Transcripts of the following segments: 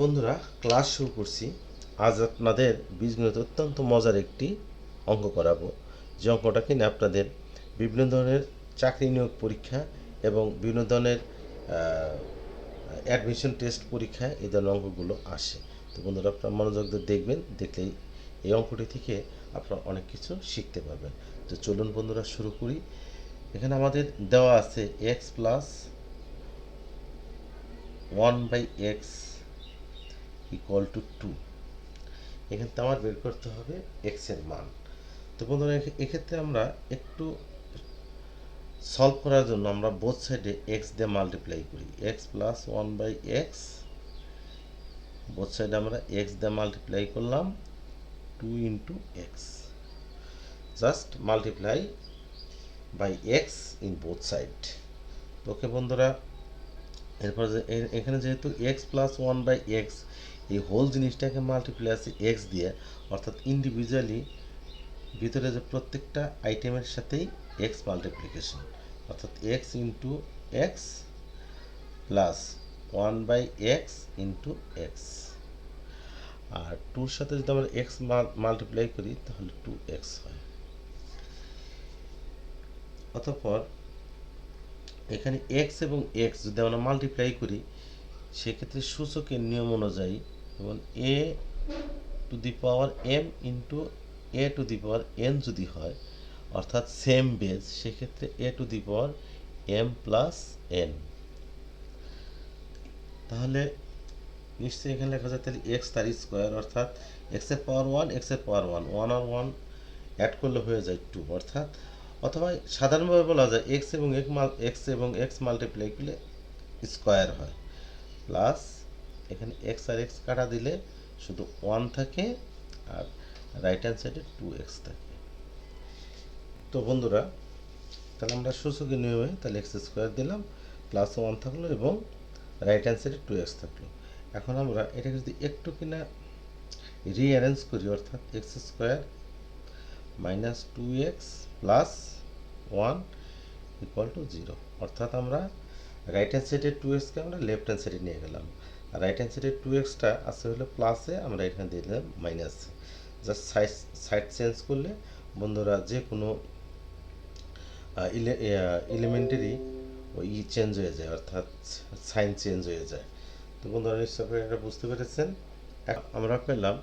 বন্ধুরা, ক্লাস শুরু করছি। আজ আপনাদের বীজগণিত অত্যন্ত মজার একটি অঙ্ক করাবো। যে অঙ্কটা কিনা আপনাদের বিভিন্ন ধরনের চাকরি নিয়োগ পরীক্ষা এবং বিভিন্ন ধরনের অ্যাডমিশন টেস্ট পরীক্ষা এই ধরনের অঙ্কগুলো আসে। তো বন্ধুরা, আপনারা মনোযোগ দিয়ে দেখবেন, দেখলেই এই অঙ্কটি থেকে আপনারা অনেক কিছু শিখতে পারবেন। তো চলুন বন্ধুরা, শুরু করি। এখানে আমাদের দেওয়া আছে x plus one by x equal to two এখান থেকে আমার বের করতে হবে এক্সের মান। তো বন্ধুরা এক্ষেত্রে আমরা একটু সলভ করার জন্য আমরা বোথ সাইডে এক্স দিয়ে মাল্টিপ্লাই করি। X plus one by x both সাইডে আমরা এক্স দিয়ে মাল্টিপ্লাই করলাম two into x just multiply by x in both side okay বন্ধুরা, এরপর এখানে যেহেতু x plus one by x এই হোল জিনিসটাকে মাল্টিপ্লাই আছে এক্স দিয়ে, অর্থাৎ ইন্ডিভিজুয়ালি ভিতরে যে প্রত্যেকটা আইটেমের সাথেই এক্স মাল্টিপ্লিকেশন অর্থাৎ x into x plus one by x into x আর টুর সাথে যদি আমরা এক্স মাল্টিপ্লাই করি, তাহলে টু এক্স হয়। অতঃপর এখানে এক্স এবং এক্স যদি আমরা মাল্টিপ্লাই করি, সেক্ষেত্রে সূচকের নিয়ম অনুযায়ী যেমন a to the power m into a to the power n যদি হয়, অর্থাৎ সেম বেজ সেক্ষেত্রে a to the power m plus n তাহলে নিশ্চয়ই এখানে লেখা যায়, তাহলে এক্স তার স্কোয়ার অর্থাৎ এক্সের পাওয়ার ওয়ান এক্সের পাওয়ার ওয়ান ওয়ান আর ওয়ান অ্যাড করলে হয়ে যায় টু অর্থাৎ অথবা সাধারণভাবে বলা যায় এক্স এবং এক মাল এক্স এবং এক্স মাল্টিপ্লাই করলে স্কোয়ার হয় প্লাস এখানে এক্স আর এক্স কাটা দিলে শুধু ওয়ান থাকে আর রাইট হ্যান্ড সাইডে টু এক্স থাকে। তো বন্ধুরা, তাহলে আমরা সূচকের নিয়মে তাহলে এক্স স্কোয়ার দিলাম প্লাস ওয়ান থাকল এবং রাইট হ্যান্ড সাইডে টু এক্স থাকল। এখন আমরা এটাকে যদি একটু কিনা রিঅ্যারেঞ্জ করি, অর্থাৎ x square minus two x plus one equal to zero অর্থাৎ আমরা রাইট হ্যান্ড সাইডের টু এক্সকে আমরা লেফট হ্যান্ড সাইডে নিয়ে গেলাম। রাইট হ্যান্ড সাইডের টু এক্সটা আছে হলো প্লাসে আমরা এখানে দিয়ে দিলাম minus just side side change করলে বন্ধুরা যে কোনো এলিমেন্টারি ওই ই চেঞ্জ হয়ে যায়, অর্থাৎ সাইন চেঞ্জ হয়ে যায়। তো বন্ধুরা নিশ্চয় এটা বুঝতে পেরেছেন। আমরা পেলাম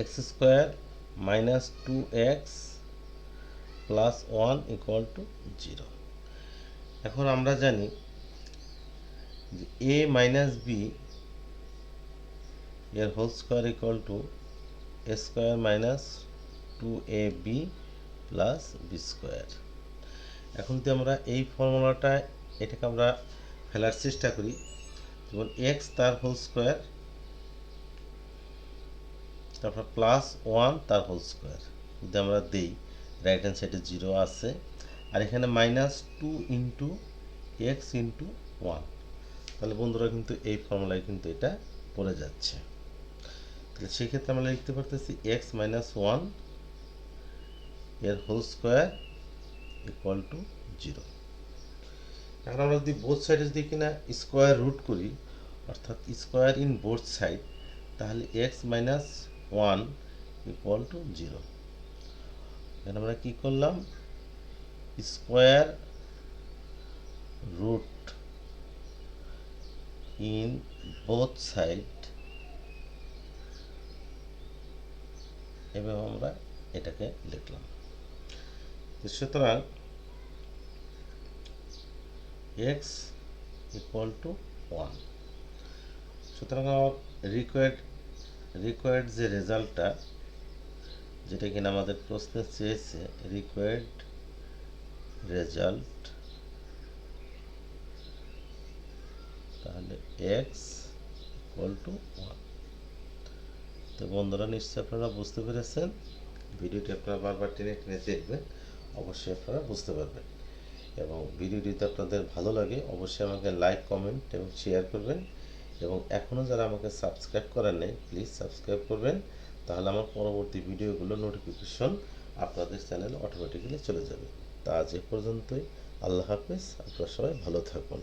x square minus two x plus one equal to zero এখন আমরা জানি যে এ মাইনাস বি এর whole square equal to a square minus two a b plus b square এখন যদি আমরা এই ফর্মুলাটা এটাকে আমরা ফেলার চেষ্টা করি, যেমন এক্স তার হোল স্কোয়ার তারপর প্লাস ওয়ান তার হোল স্কোয়ার যদি আমরা দিই রাইট হ্যান্ড সাইডে জিরো আছে, আর এখানে minus two into x into one তাহলে বন্ধুরা কিন্তু এই ফর্মুলায় কিন্তু এটা পড়ে যাচ্ছে। তাহলে সেক্ষেত্রে আমরা লিখতে পারতেছি এক্স মাইনাস ওয়ানের whole square equal to zero এখন আমরা যদি বোথ সাইডে যদি কিনা স্কোয়ার রুট করি, অর্থাৎ স্কোয়ার ইন বোথ সাইড তাহলে x minus one equal to zero এখানে আমরা কী করলাম? Square root in both side এবং আমরা এটাকে লিখলাম। সুতরাং এক্স ইকুয়াল টু ওয়ান সুতরাং আমার রিকোয়ার্ড রিকোয়ার্ড যে রেজাল্টটা, যেটা কিনা আমাদের প্রশ্নে চেয়েছে রিকোয়ার্ড রেজাল্ট তাহলে এক্স ইকুয়াল টু ওয়ান তো বন্ধুরা, নিশ্চয়ই আপনারা বুঝতে পেরেছেন। ভিডিওটি আপনারা বারবার টেনে টেনে দেখবেন, অবশ্যই আপনারা বুঝতে পারবেন। এবং ভিডিওটি যদি আপনাদের ভালো লাগে, অবশ্যই আমাকে লাইক কমেন্ট এবং শেয়ার করবেন। এবং এখনও যারা আমাকে সাবস্ক্রাইব করেন নাই প্লিজ সাবস্ক্রাইব করবেন। তাহলে আমার পরবর্তী ভিডিওগুলো নোটিফিকেশন আপনাদের চ্যানেলে অটোমেটিক্যালি চলে যাবে। তা আজ এ পর্যন্তই। আল্লাহ হাফেজ। আপনারা সবাই ভালো থাকুন।